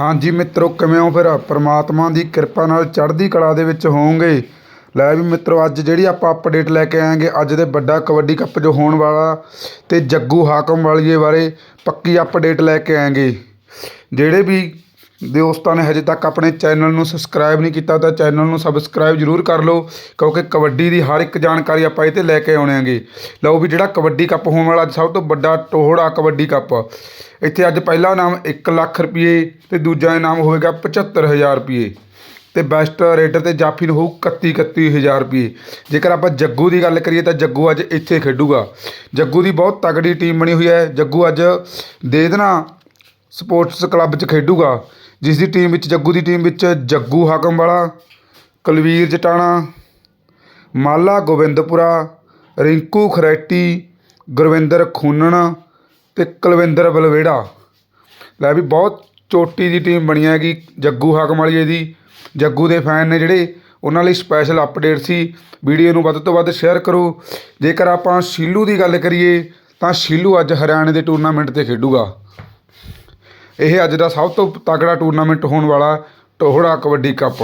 ਹਾਂਜੀ ਮਿੱਤਰੋ, ਕਿਵੇਂ ਹੋ ਫਿਰ? ਪ੍ਰਮਾਤਮਾ ਦੀ ਕਿਰਪਾ ਨਾਲ ਚੜ੍ਹਦੀ ਕਲਾ ਦੇ ਵਿੱਚ ਹੋਵੋਗੇ। ਲੈ ਵੀ ਮਿੱਤਰੋ, ਅੱਜ ਜਿਹੜੀ ਆਪਾਂ ਅਪਡੇਟ ਲੈ ਕੇ ਆਏਗੇ, ਅੱਜ ਦੇ ਵੱਡਾ ਕਬੱਡੀ ਕੱਪ ਜੋ ਹੋਣ ਵਾਲਾ ਤੇ ਜੱਗੂ ਹਾਕਮ ਵਾਲੀਏ ਬਾਰੇ ਪੱਕੀ ਅਪਡੇਟ ਲੈ ਕੇ ਆਏਗੇ। ਜਿਹੜੇ ਵੀ ਦੋਸਤਾਂ ਨੇ ਹਜੇ ਤੱਕ ਆਪਣੇ ਚੈਨਲ ਨੂੰ ਸਬਸਕ੍ਰਾਈਬ ਨਹੀਂ ਕੀਤਾ ਤਾਂ ਚੈਨਲ ਨੂੰ ਸਬਸਕ੍ਰਾਈਬ ਜ਼ਰੂਰ ਕਰ ਲਓ, ਕਿਉਂਕਿ ਕਬੱਡੀ ਦੀ ਹਰ ਇੱਕ ਜਾਣਕਾਰੀ ਆਪਾਂ ਇਹ 'ਤੇ ਲੈ ਕੇ ਆਉਣੇ ਆਂਗੇ। ਲਓ ਵੀ ਜਿਹੜਾ ਕਬੱਡੀ ਕੱਪ ਹੋਣ ਵਾਲਾ ਸਭ ਤੋਂ ਵੱਡਾ ਟੋਹੜਾ ਕਬੱਡੀ ਕੱਪ। ਇੱਥੇ ਅੱਜ ਪਹਿਲਾ ਨਾਮ 1 ਲੱਖ ਰੁਪਏ ਤੇ ਦੂਜਾ ਇਨਾਮ ਹੋਵੇਗਾ 75000 ਰੁਪਏ। ਤੇ ਬੈਸਟ ਰੇਡਰ ਤੇ ਜਾਫੀ ਨੂੰ ਹੋਊ 31 31000 ਰੁਪਏ। ਜੇਕਰ ਆਪਾਂ ਜੱਗੂ ਦੀ ਗੱਲ ਕਰੀਏ ਤਾਂ ਜੱਗੂ ਅੱਜ ਇੱਥੇ ਖੇਡੂਗਾ। ਜੱਗੂ ਦੀ ਬਹੁਤ ਤਗੜੀ ਟੀਮ ਬਣੀ ਹੋਈ ਹੈ। ਜੱਗੂ ਅੱਜ ਦੇਦਨਾ ਸਪੋਰਟਸ ਕਲੱਬ 'ਚ ਖੇਡੂਗਾ। ਜਿਸ ਦੀ ਟੀਮ ਵਿੱਚ ਜੱਗੂ ਦੀ ਟੀਮ ਵਿੱਚ ਜੱਗੂ ਹਾਕਮ ਵਾਲਾ ਕੁਲਵੀਰ ਜਟਾਣਾ, ਮਾਲਾ ਗੋਬਿੰਦਪੁਰਾ, ਰਿੰਕੂ ਖਰੈਟੀ, ਗੁਰਵਿੰਦਰ ਖੂਨਣ ਤੇ ਕੁਲਵਿੰਦਰ ਬਲਵੇੜਾ। ਲੈ ਵੀ ਬਹੁਤ ਚੋਟੀ ਦੀ ਟੀਮ ਬਣੀ ਹੈਗੀ ਜੱਗੂ ਹਾਕਮ ਵਾਲੀ ਇਹਦੀ। ਜੱਗੂ ਦੇ ਫੈਨ ਨੇ ਜਿਹੜੇ, ਉਹਨਾਂ ਲਈ ਸਪੈਸ਼ਲ ਅਪਡੇਟ ਸੀ। ਵੀਡੀਓ ਨੂੰ ਵੱਧ ਤੋਂ ਵੱਧ ਸ਼ੇਅਰ ਕਰੋ। ਜੇਕਰ ਆਪਾਂ ਸ਼ੀਲੂ ਦੀ ਗੱਲ ਕਰੀਏ, ਤਾਂ ਸ਼ੀਲੂ ਅੱਜ ਹਰਿਆਣੇ ਦੇ ਟੂਰਨਾਮੈਂਟ ਤੇ ਖੇਡੂਗਾ। ਇਹ ਅੱਜ ਦਾ ਸਭ ਤੋਂ ਤਕੜਾ ਟੂਰਨਾਮੈਂਟ ਹੋਣ ਵਾਲਾ ਟੋਹੜਾ ਕਬੱਡੀ ਕੱਪ।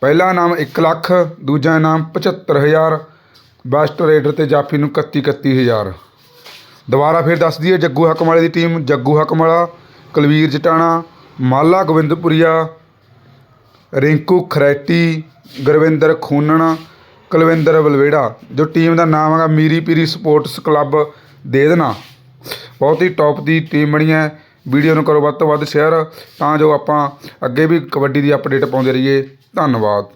ਪਹਿਲਾ ਇਨਾਮ 1 ਲੱਖ, ਦੂਜਾ ਇਨਾਮ 75000 ਬੈਸਟ ਰੇਡਰ ਤੇ ਜਾਫੀ ਨੂੰ 31 31000 ਦੁਬਾਰਾ ਫਿਰ ਦੱਸ ਦਈਏ ਜੱਗੂ ਹਕਮ ਦੀ ਟੀਮ, ਜੱਗੂ ਹਕਮ ਕੁਲਵੀਰ ਜਟਾਣਾ, ਮਾਲਾ ਗੋਬਿੰਦਪੁਰੀਆ, ਰਿੰਕੂ ਖਰੈਟੀ, ਗੁਰਵਿੰਦਰ ਖੂਨਣ, ਕੁਲਵਿੰਦਰ ਬਲਵੇੜਾ। ਜੋ ਟੀਮ ਦਾ ਨਾਮ ਹੈਗਾ, ਮੀਰੀ ਪੀਰੀ ਸਪੋਰਟਸ ਕਲੱਬ ਦੇ ਦੇਣਾ। ਬਹੁਤ ਹੀ ਟੌਪ ਦੀ ਟੀਮ ਬਣੀ ਹੈ। ਵੀਡੀਓ ਨੂੰ ਕਰੋ ਵੱਧ ਤੋਂ ਵੱਧ ਸ਼ੇਅਰ ਤਾਂ ਜੋ ਆਪਾਂ ਅੱਗੇ ਵੀ ਕਬੱਡੀ ਦੀ ਅਪਡੇਟ ਪਾਉਂਦੇ ਰਹੀਏ। ਧੰਨਵਾਦ।